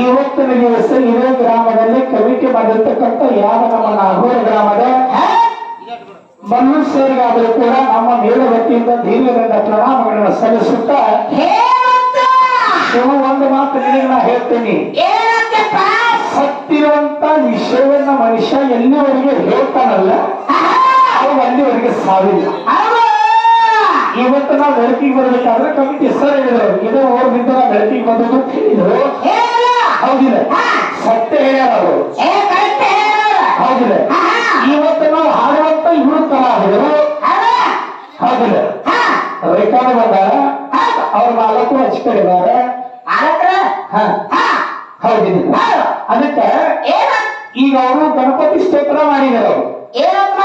ಇವತ್ತಿನ ದಿವಸ ಇದೇ ಗ್ರಾಮದಲ್ಲಿ ಕವಿಕೆ ಮಾಡಿರ್ತಕ್ಕಂಥ ಯಾವ ನಮ್ಮ ನಾಗೂರ ಗ್ರಾಮದ? ಮನುಷ್ಯರಿಗಾದರೂ ಕೂಡ ನಮ್ಮ ಮೇಲ ವತಿಯಿಂದ ದೀರ್ಘದಿಂದ ಪ್ರಣಾಮಗಳನ್ನು ಸಲ್ಲಿಸುತ್ತಾ ಶಿವ ಒಂದು ಮಾತು ನಿನಗೆ ನಾ ಹೇಳ್ತೀನಿ ಸತ್ತಿರುವಂತ ವಿಷಯವನ್ನ ಮನುಷ್ಯ ಎಲ್ಲಿವರೆಗೆ ಹೇಳ್ತಾನಲ್ಲ ಅಲ್ಲಿವರೆಗೆ ಸಾವಿಲ್ಲ. ಇವತ್ತು ನಾವು ಬೆಳಕಿಗೆ ಬರ್ಬೇಕಾದ್ರೆ ಕಮಿಟಿ ಸರ್ ಹೇಳಿದ್ರು. ಇದೇ ಊರಿನಿಂದ ನಾವು ಬೆಳಕಿಗೆ ಬಂದದ್ದು ಕೇಳಿದ್ರು ಹೌದಿಲ್ಲ. ಸತ್ಯ ಹೇಳ್ಯಾರ ಅವರು. ಹೌದಿಲ್ಲ! ಇವತ್ತು ನಾವು ಹಾಡುವಂತ ಇವರು ಹೇಳಿದ್ರು ಹೌದಿಲ್ಲ. ರೆಕಾರ್ಡ್ ಬಂದಾರ ಅವ್ರ ನಾಲ್ಕು ಹಚ್ಕೊಂಡಿದ್ದಾರೆ ಹೌದಿಲ್ಲ. ಅದಕ್ಕೆ ಈಗ ಅವರು ಗಣಪತಿ ಸ್ತೋತ್ರ ಮಾಡಿದರು ಅವರು. ಏನಂತ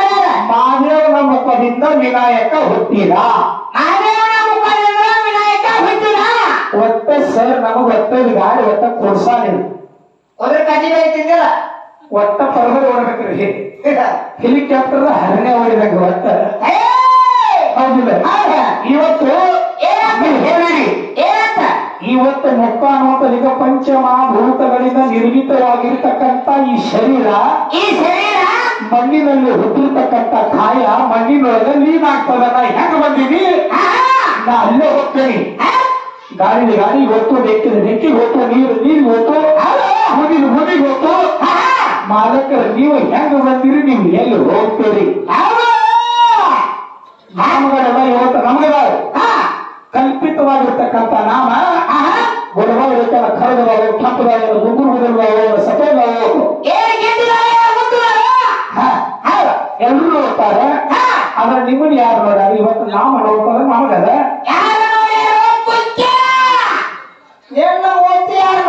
ನಮ್ಮಪ್ಪದಿಂದ ಮುಖದಿಂದ ವಿನಾಯಕ ಹುಟ್ಟಿದ. ಗಾಡಿ ಒಟ್ಟ ಕೊಡ್ಸಾನಿಲ್ಲ ಉದ್ರ ಕಟ್ಟಿಗೆ ತಿಂದಿಲ್ಲ ಒಟ್ಟ ಪರದಲ್ಲಿ ಓಡಬೇಕ್ರಿ. ಹೆಲಿಕಾಪ್ಟರ್ ಹರणे ಹೊಡಿಬೇಕು ಒಟ್ಟ! ಹೌದಿಲ್ಲ. ಹೌದಾ? ಇವತ್ತು ಇವತ್ತು ಮುಖ ಅನ್ನುವಂಥ ಈಗ ಪಂಚಮಹಾಭೂತಗಳಿಂದ ನಿರ್ಮಿತವಾಗಿರ್ತಕ್ಕಂಥ ಈ ಶರೀರ ಈ ಶರೀರ? ಮಣ್ಣಿನಲ್ಲಿ ಹುಟ್ಟಿರ್ತಕ್ಕಂಥ ಕಾಯ ಮಣ್ಣಿನೊಳಗೆ ನೀನ್ ಆಗ್ತದ ನಾ ಹೆಂಗ ಆಹಾ! ನಾ ಅಲ್ಲೇ ಹೋಗ್ತೇನೆ. ಹಾ? ಗಾಡಿ ಗೊತ್ತು ಬೆಕ್ಕಿನ ಬೆಕ್ಕಿಗೆ ಗೊತ್ತು ನೀರು ನೀರು ಗೊತ್ತು ಮುದಿನ ಮುದಿಗೆ ಗೊತ್ತು ಮಾಲಕರ ನೀವು ಹೆಂಗ ಬಂದಿರಿ ನೀವು ಎಲ್ಲಿ ಹೋಗ್ತೀರಿ! ನಾಮಗಳೆಲ್ಲ ಇವತ್ತು ನಮಗದ! ಕಲ್ಪಿತವಾಗಿರ್ತಕ್ಕಂಥ ನಾಮ ಆಹಾ! ಬಡವರಿರ್ತಾರ ಕರದವು ಕೆಂಪದವು ಮುಟ್ಟಿದ್ದಾರೆ? ಹೌದು. ಎಲ್ಲರೂ ನೋಡ್ತಾರೆ! ಆದ್ರೆ ನಿಮ್ಮನ್ನ ಯಾರು ನೋಡ ಇವತ್ತು ನಾಮ ನೋಡ್ತಾರೆ ನಮಗದ? ಎಲ್ಲ ಓದಿ ಯಾರು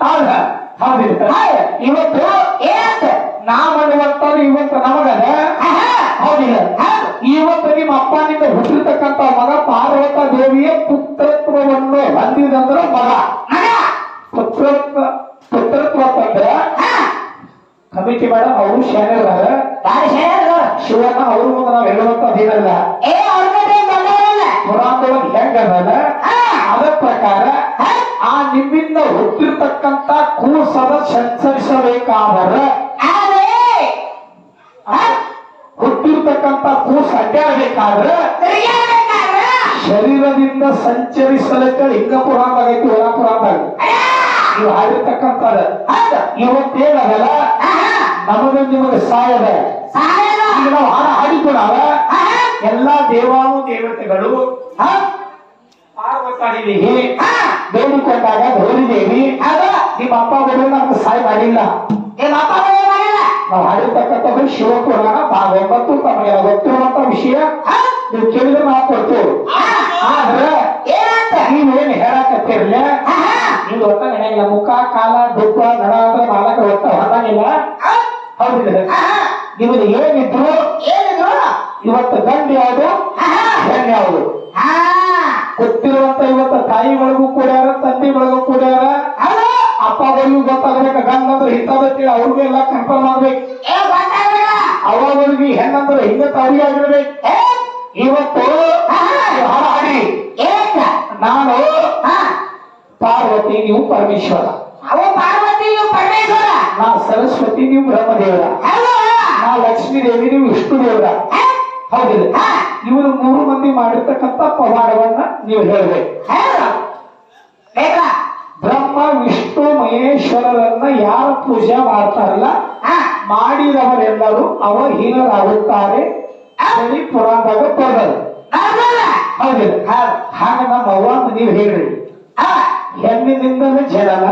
ಹೌದ ಹೌದಿಲ್ಲ ಇವತ್ತು ಏನಂತ? ನಾ ಅನ್ನುವಂಥದ್ದು ಇವತ್ತು ನಮಗದ! ಹೌದಿಲ್ಲ ಹೌದು. ಇವತ್ತು ನಿಮ್ಮ ಅಪ್ಪನಿಂದ ಹುಟ್ಟಿರ್ತಕ್ಕಂತ ಮಗ ಪಾರ್ವತ ದೇವಿಯ ಪುತ್ರತ್ವವನ್ನು ಹೊಂದಿದಂದ್ರ ಮಗ. ಪುತ್ರತ್ವ ಪುತ್ರತ್ವ ತಂದ್ರ ಹಾ! ಕಮಿಟಿ ಮೇಡಮ್ ಅವರು ಶಾಲೆಗಾರ ಶಿವನ ಅವ್ರ ಮುಂದೆ ನಾವು ಹೇಳುವಂತದ್ದೇನಲ್ಲ ಏ. ಪುರಾಣದೊಳಗೆ ಹೆಂಗದ ಹಾ! ಅದ ಪ್ರಕಾರ ಆ ನಿಮ್ಮಿಂದ ಹುಟ್ಟಿರ್ತಕ್ಕಂತ ಕೂಸದ ಸಂಚರಿಸಬೇಕಾದರೆ ಹುಟ್ಟಿರ್ತಕ್ಕಂತ ಕೂಸ ಅಡ್ಡಾಡಬೇಕಾದ್ರ ಶರೀರದಿಂದ ಸಂಚರಿಸಲಿಕ್ಕೆ ಹಿಂಗ ಪುರಾಂತಾಗೈತಿ ಐತಿ ಹೊರ ಪುರಾಂತಾಗ ಅಯ್ಯ! ನೀವು ಹಾಡಿರ್ತಕ್ಕಂಥದ. ಹೌದು. ಇವತ್ತೇನದಲ್ಲ! ನಮಗೆ ನಿಮಗೆ ಸಾಯದ. ಈಗ ನಾವು ಹಾಡ ಹಾಡಿಕೊಡಾವ. ಎಲ್ಲಾ ದೇವಾನು ದೇವತೆಗಳು ಹಾ! ಬೇಡಿಕೊಂಡಾಗ ಗೌರಿ ದೇವಿ ಹೌದು. ನಿಮ್ಮ ಅಪ್ಪ ಬಿಡು ನಮ್ಗೆ ಸಹಾಯ ಮಾಡಿಲ್ಲ ನಿಮ್ಮ ಅಪ್ಪ. ನಾವು ಹಾಡಿರ್ತಕ್ಕಂಥದ್ದು ಶಿವಪುರಾಣ ಭಾಗ ಒಂಬತ್ತು ತಮಗೆ ಗೊತ್ತಿರುವಂತ ವಿಷಯ? ನೀವು ಕೇಳಿದ್ರೆ ನಾವು ಕೊಡ್ತೇವೆ ಆದ್ರೆ ನೀವೇನು ಹೇಳಕತ್ತಿರ್ಲ! ನೀವು ಒಟ್ಟ ನಡೆಯಲ್ಲ ಮುಖ ಕಾಲ ದುಃಖ ನಡ ಅಂದ್ರೆ ಮಾಲಕ ಒಟ್ಟ ಹೊಂದಾಗಿಲ್ಲ ಹಾ? ಹೌದಿಲ್ಲ ನಿಮ್ದು ಏನಿದ್ರು ಏನಿದು? ಇವತ್ತು ಗಂಡ ಯಾವುದು! ಹೆಣ್ಣು ಯಾವುದು ಹಾ! ಗೊತ್ತಿರುವಂತ ತಾಯಿ ಒಳಗೂ ಕೂಡ್ಯಾರ ತಂದೆಗಳಿಗೂ ಕೂಡ್ಯಾರ ಅಪ್ಪ ಅಪ್ಪಗಳಿಗೂ ಗೊತ್ತಾಗ್ಬೇಕ ಗಂಡ ಅಂದ್ರೆ ಕೇಳಿ ಅವ್ರಿಗೂ ಎಲ್ಲ ಕನ್ಫರ್ಮ್ ಆಗ್ಬೇಕು ಗೊತ್ತಾಗ್ಲಿಲ್ಲ. ಅವಾಗಳಿಗೆ ಹೆಣ್ಣಂದ್ರೆ ಹಿಂಗ ತಾಯಿ ಆಗಿರ್ಬೇಕು ಇವತ್ತು! ಹಾಡಿ? ನಾನು? ಪಾರ್ವತಿ ನೀವು ಪರಮೇಶ್ವರ ಅವ ಪಾರ್ವತಿ ಇವು ಪರಮೇಶ್ವರ ನಾ ಸರಸ್ವತಿ ನೀವು ಬ್ರಹ್ಮದೇವರ. ನಾ ಲಕ್ಷ್ಮೀ ದೇವಿ ನೀವು ವಿಷ್ಣು ದೇವರ? ಹೌದಿಲ್ಲ? ಇವರು ಮೂರು ಮಂದಿ ಮಾಡಿರ್ತಕ್ಕಂಥ ಪವಾಡವನ್ನ ನೀವು ಹೇಳ್ಬೇಕು? ಬ್ರಹ್ಮ ವಿಷ್ಣು ಮಹೇಶ್ವರರನ್ನ ಯಾರು ಪೂಜೆ ಮಾಡ್ತಾರಲ್ಲ? ಮಾಡಿದವರೆಲ್ಲರೂ ಅವಹೀನರಾಗುತ್ತಾರೆ ಹೇಳಿ ಪುರಾಣದಾಗ ಬರ್ತದೆ? ಹೌದಿಲ್ಲ ಹಾಗ ನಮ್ಮ ಅವ್ವ ನೀವು ಹೇಳ್ರಿ? ಹೆಣ್ಣಿನಿಂದಲೇ ಜನನ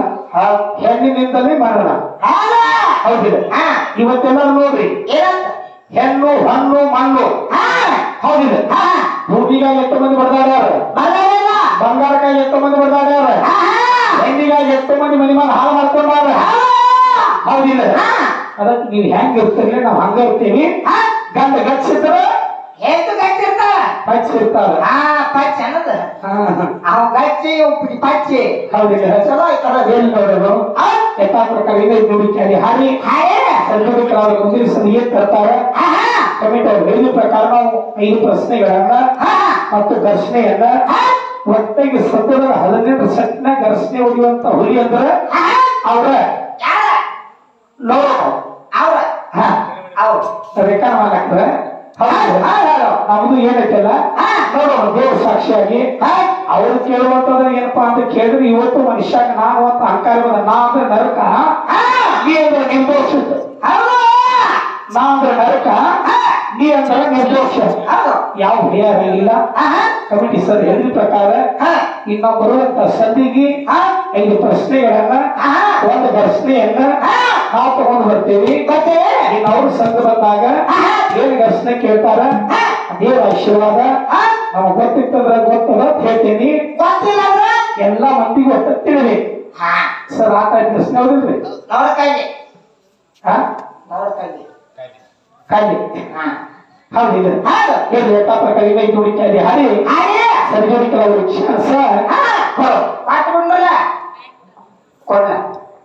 ಹೆಣ್ಣಿನಿಂದಲೇ ಮರಣ ಹೌದು. ಹೌದಿಲ್ಲ ಹಾ? ಇವತ್ತೆಲ್ಲ ನೋಡ್ರಿ? ಹೆಣ್ಣು ಹಣ್ಣು ಮಣ್ಣು ಹಾ? ಹೌದಿಲ್ಲ ಹಾ? ಭೂಮಿಗಾಗಿ ಎಷ್ಟು ಮಂದಿ ಬರ್ತಾರೆ ಬರ್ದಲ್ಲ? ಬಂಗಾರಕ್ಕಾಗಿ ಎಷ್ಟು ಮಂದಿ ಬರ್ತಾರೆ ಆಹಾ! ಹೆಣ್ಣಿಗಾಗಿ ಎಷ್ಟು ಮಂದಿ ಮನಿ ಮೇಲೆ ಹಾಳು ಮಾಡ್ಕೊಂಡಾರ ಹೌದು. ಹೌದಿಲ್ಲ ಹಾ? ಅದಕ್ಕೆ ನೀವು ಹೆಂಗ್ ಇರ್ತೀರಿ ನಾವು ಹಂಗ ಇರ್ತೀವಿ ಹಾ? ಗಂಡ ಗಚ್ಚಿದ್ರ ಗಟ್ಟಿ ಇರ್ತಾವ? ಹಚ್ಚಿರ್ತಾರ ಆ, ಪಚ್ಚ ಅನ್ನೋದು. ಹಾ, ಹಾ. ಅವ ಗಚ್ಚಿ ಪಚ್ಚಿ ಹೌದಿಲ್ಲ ಚಲೋ ಅದು. ಏನ್ ನೋಡೋದು ಯಥಾ ಪ್ರಕಾರ ಇದೆ ನುಡಿಕಾರಿ ಹಾಡಿ ಹಾಗೆ? ಸಂಘಟಕರಾದ ಮುಂದಿನ ಸಲ ಏನ್ ತರ್ತಾರೆ! ಕಮಿಟಿ ಐದು ಪ್ರಕಾರ ನಾವು ಐದು ಪ್ರಶ್ನೆಗಳನ್ನ? ಮತ್ತು ಘರ್ಷಣೆಯನ್ನ? ಒಟ್ಟಿಗೆ ಸದ್ಯದ ಹದಿನೆಂಟು ಸೆಟ್ನ ಘರ್ಷಣೆ ಹೊಡೆಯುವಂತ ಹುಲಿ ಅಂದ್ರೆ? ಅವ್ರ. ನಮ್ದು ಏನೈತಲ್ಲ. ನೋಡೋಣ ದೇವ್ರ ಸಾಕ್ಷಿಯಾಗಿ? ಅವ್ರು ಕೇಳುವಂತಂದ್ರೆ ಏನಪ್ಪಾ ಅಂತ ಕೇಳಿದ್ರೆ ಇವತ್ತು ಮನುಷ್ಯಾಗ ನಾನು ಅಂತ ಅಹಂಕಾರ ಬಂದ ನಾ ಅಂದ್ರೆ ನರಕ? ನೀ ಅಂದ್ರೆ ನಾ ಅಂದ್ರೆ ನರಕ ಹಾ? ನೀ ಸಲ ನಿರ್ದೋಷ ಹೌದು. ಯಾವ ಭಯ ಇಲ್ಲ. ಕಮಿಟಿ ಸರ್ ಹೇಳಿದ ಪ್ರಕಾರ ಹಾ? ಇನ್ನ ಬರುವಂತ ಸದ್ದಿಗೆ? ಐದು ಪ್ರಶ್ನೆಗಳನ್ನ. ಒಂದು ಪ್ರಶ್ನೆಯನ್ನ ಹಾ? ನಾವು ತಗೊಂಡು ಬರ್ತೀವಿ. ಮತ್ತೆ ಇನ್ನು ಅವ್ರ ಸಂಘ ಬಂದಾಗ ಏನು ಪ್ರಶ್ನೆ ಕೇಳ್ತಾರ? ಹಾ? ದೇವ್ರ ಆಶೀರ್ವಾದ? ನಮಗ್ ಗೊತ್ತಿತ್ತಂದ್ರ ಗೊತ್ತದ ಅಂತ ಹೇಳ್ತೀನಿ. ಎಲ್ಲ ಮಂದಿಗೆ ಒಟ್ಟ ತಿಳಿರಿ ಸರ್ ಆಟ ಪ್ರಶ್ನೆ ಹೌದಿಲ್ರಿ ನೋಡ ಕೈಲಿ ಹಾ ನೋಡ ಕೈಲಿ ಕಾಯ್ದೆ ಹಾ ಹೌದಿಲ್ಲ ಹೌದು ಹೇಳಿ ಯಥಾ ಪ್ರಕಾರ ಈಗ ಜೋಡಿಕೆ ಹಾಡಿ ಹಾಗೆ ಸರಿ ಜೋಡಿಕೆ